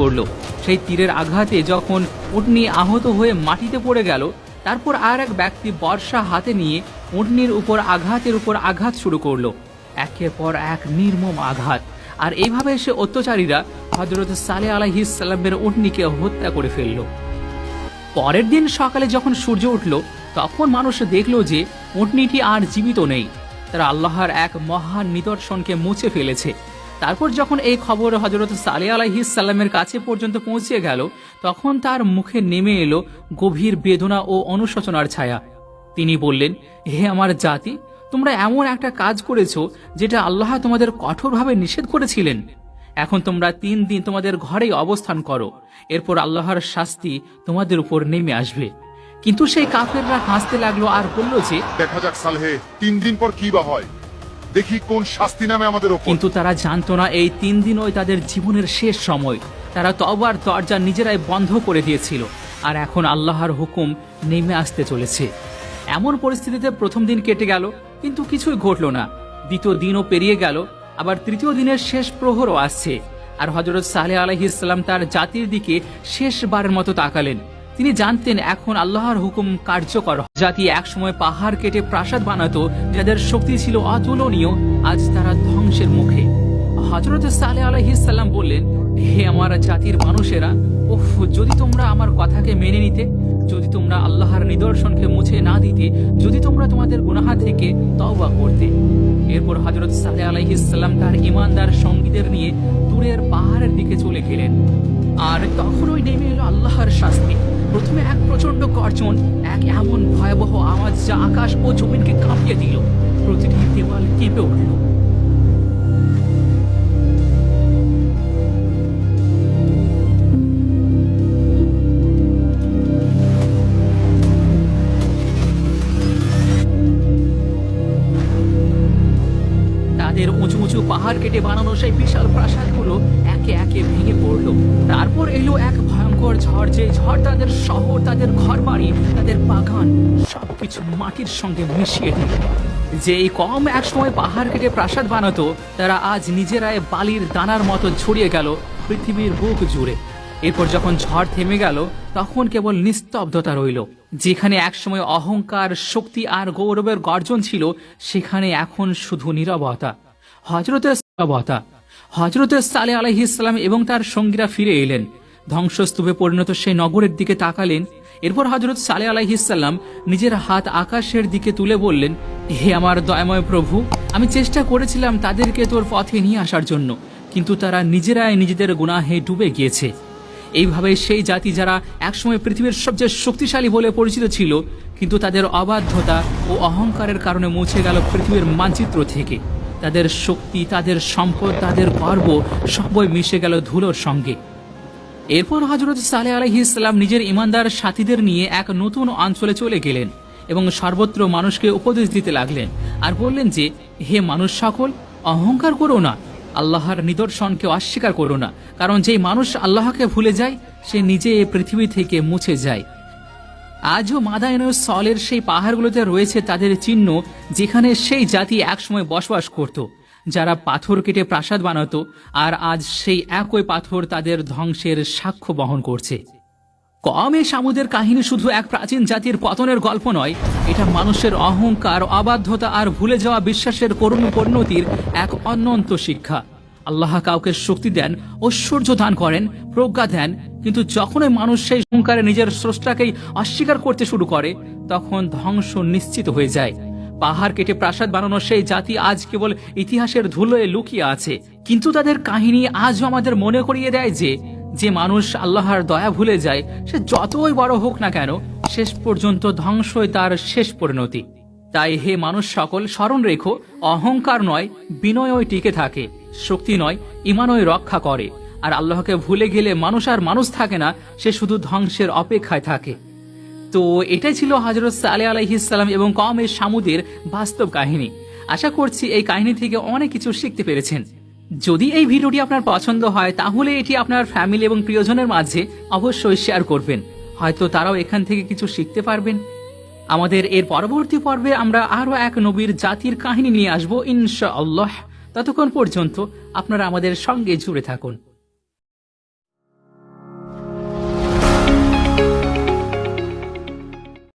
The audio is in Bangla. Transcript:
করল। সেই তীরের আঘাতে যখন উটনি আহত হয়ে মাটিতে পড়ে গেল, তারপর আর এক ব্যক্তি বর্ষা হাতে নিয়ে উটনির উপর আঘাতের উপর আঘাত শুরু করল। একের পর এক নির্মম আঘাত। আর এইভাবে সে অত্যাচারীরা হজরত সালে আলাহিসাল্লামের উটনিকে হত্যা করে ফেলল। পরের দিন সকালে যখন সূর্য উঠল, তখন মানুষ দেখল যে উটনিটি আর জীবিত নেই। তারা আল্লাহর এক মহান নিদর্শনকে মুছে ফেলেছে। তারপর যখন এই খবর হজরত সালে আলাইহিসাল্লামের কাছে পর্যন্ত পৌঁছে গেল, তখন তার মুখে নেমে এলো গভীর বেদনা ও অনুশোচনার ছায়া। তিনি বললেন, হে আমার জাতি, তোমরা এমন একটা কাজ করেছ যেটা আল্লাহ তোমাদের কঠোরভাবে নিষেধ করেছিলেন। এখন তোমরা তিন দিন তোমাদের ঘরেই অবস্থান করো। এরপর আল্লাহর শাস্তি তোমাদের উপর নেমে আসবে। কিন্তু সেই কাফেররা হাসতে লাগল আর বলল যে, দেখা যাক সালহে, তিন দিন পর কি বা হয়। দেখি কোন শাস্তি নামে আমাদের ওপর। কিন্তু তারা জানতো না এই তিন দিনই তাদের জীবনের শেষ সময়। তারা তবার দরজা নিজেরাই বন্ধ করে দিয়েছিল। আর এখন আল্লাহর হুকুম নেমে আসতে চলেছে। এমন পরিস্থিতিতে প্রথম দিন কেটে গেল, কিন্তু কিছুই ঘটল না। দ্বিতীয় দিনও পেরিয়ে গেল, আবার তৃতীয় দিনের শেষ প্রহরও আসছে। আর হজরত সালেহ আলহিসাল্লাম তার জাতির দিকে শেষবারের মতো তাকালেন। তিনি জানতেন এখন আল্লাহর হুকুম কার্যকর জাতি একসময় পাহাড় কেটে প্রাসাদ বানাতো, যাদের শক্তি ছিল অতুলনীয়, আজ তারা ধ্বংসের মুখে। হজরত সালে আলহিসাল্লাম বললেন, হে আমার জাতির মানুষেরা ওফ যদি তোমরা আমার কথাকে মেনে নিতে, যদি তোমরা আল্লাহর নিদর্শনকে মুছে না দিতে, যদি তোমরা তোমাদের গুনাহা থেকে তওবা করতে। এরপর হজরত সালে আলাইহিসাল্লাম তার ইমানদার সঙ্গীদের নিয়ে দূরের পাহাড়ের দিকে চলে গেলেন। আর তখনই নেমে এলো আল্লাহর শাস্তি। প্রথমে এক প্রচণ্ড গর্জন, এক এমন ভয়াবহ আওয়াজ যা আকাশ ও জমিনকে কাঁপিয়ে দিল। প্রতিটি দেওয়াল কেঁপে উঠল। তাদের উঁচু উঁচু পাহাড় কেটে বানানো সেই বিশাল প্রাসাদগুলো একে একে ভেঙে পড়ল। তারপর এলো এক ভয়ঙ্কর ঝড়, যে ঝড় তাদের শহর, তাদের ঘর বাড়ি তাদের বাগান, সবকিছু মাটির সঙ্গে মিশিয়ে দিল। যে এই কম এক সময় পাহাড় কেটে প্রাসাদ বানাতো, তারা আজ নিজেরাই বালির দানার মতো ছড়িয়ে গেল পৃথিবীর বুক জুড়ে। এরপর যখন ঝড় থেমে গেল, তখন কেবল নিস্তব্ধতা রইল। যেখানে একসময় অহংকার, শক্তি আর গৌরবের গর্জন ছিল, সেখানে এখন শুধু নীরবতা। হজরতের নীরবতা হজরতের সালে আলহিসাল্লাম এবং তার সঙ্গীরা ফিরে এলেন। ধ্বংসস্তূপে পরিণত সেই নগরের দিকে তাকালেন। এরপর হজরত সালে আলাইহিসাল্লাম নিজের হাত আকাশের দিকে তুলে বললেন, হে আমার দয়াময় প্রভু, আমি চেষ্টা করেছিলাম তাদেরকে তোর পথে নিয়ে আসার জন্য, কিন্তু তারা নিজেরাই নিজেদের গুনাহে ডুবে গিয়েছে। এইভাবে সেই জাতি যারা একসময় পৃথিবীর সবচেয়ে শক্তিশালী বলে পরিচিত ছিল, কিন্তু তাদের অবাধ্যতা ও অহংকারের কারণে মুছে গেল পৃথিবীর মানচিত্র থেকে। তাদের শক্তি, তাদের সম্পদ, তাদের গর্ব সবই মিশে গেল ধুলোর সঙ্গে। এরপর হজরত সালে আলহি ইসলাম নিজের ইমানদার সাথীদের নিয়ে এক নতুন অঞ্চলে চলে গেলেন এবং সর্বত্র মানুষকে উপদেশ দিতে লাগলেন আর বললেন যে, হে মানুষ সকল, অহংকার করো না। আল্লাহর নিদর্শনকে অস্বীকার করো না। কারণ যেই মানুষ আল্লাহকে ভুলে যায়, সে নিজে এ পৃথিবী থেকে মুছে যায়। আজও মাদায়ন সলের সেই পাহাড়গুলোতে রয়েছে তাদের চিহ্ন, যেখানে সেই জাতি একসময় বসবাস করত, যারা পাথর কেটে প্রাসাদ বানাতো, আর আজ সেই একই পাথর তাদের ধ্বংসের সাক্ষ্য বহন করছে। কমে সামুদের কাহিনী শুধু এক প্রাচীন জাতির পতনের গল্প নয়, এটা মানুষের অহংকার, অবাধ্যতা আর ভুলে যাওয়া বিশ্বাসের করুণ পরিণতির এক অনন্ত শিক্ষা। আল্লাহ কাউকে শক্তি দেন ঐশ্বর্য দান করেন, প্রজ্ঞা দেন, কিন্তু যখনই মানুষ সেই অহংকারে নিজের স্রষ্টাকেই অস্বীকার করতে শুরু করে, তখন ধ্বংস নিশ্চিত হয়ে যায়। পাহাড় কেটে প্রাসাদ বানানো সেই জাতি আজ কেবল ইতিহাসের ধুলোয় লুকিয়ে আছে। কিন্তু তাদের কাহিনী আজও আমাদের মনে করিয়ে দেয় যে যে মানুষ আল্লাহর দয়া ভুলে যায়, সে যতই বড় হোক না কেন, শেষ পর্যন্ত ধ্বংসই তার শেষ পরিণতি। তাই হে মানুষ সকল, স্মরণ রেখো, অহংকার নয়, বিনয়ই টিকে থাকে। শক্তি নয়, ইমানই রক্ষা করে। আর আল্লাহকে ভুলে গেলে মানুষ আর মানুষ থাকে না, সে শুধু ধ্বংসের অপেক্ষায় থাকে। তো এটাই ছিল হজরত সালে আলাইহিসাল্লাম এবং কমের সামুদের বাস্তব কাহিনী। আশা করছি এই কাহিনী থেকে অনেক কিছু শিখতে পেরেছেন। যদি এই ভিডিওটি আপনার পছন্দ হয়, তাহলে এটি আপনার ফ্যামিলি এবং প্রিয়জনের মাঝে অবশ্যই শেয়ার করবেন। হয়তো তারাও এখান থেকে কিছু শিখতে পারবেন। আমাদের এর পরবর্তী পর্বে আমরা আরও এক নবীর জাতির কাহিনী নিয়ে আসব, ইনশাআল্লাহ। ততক্ষণ পর্যন্ত আপনারা আমাদের সঙ্গে জুড়ে থাকুন।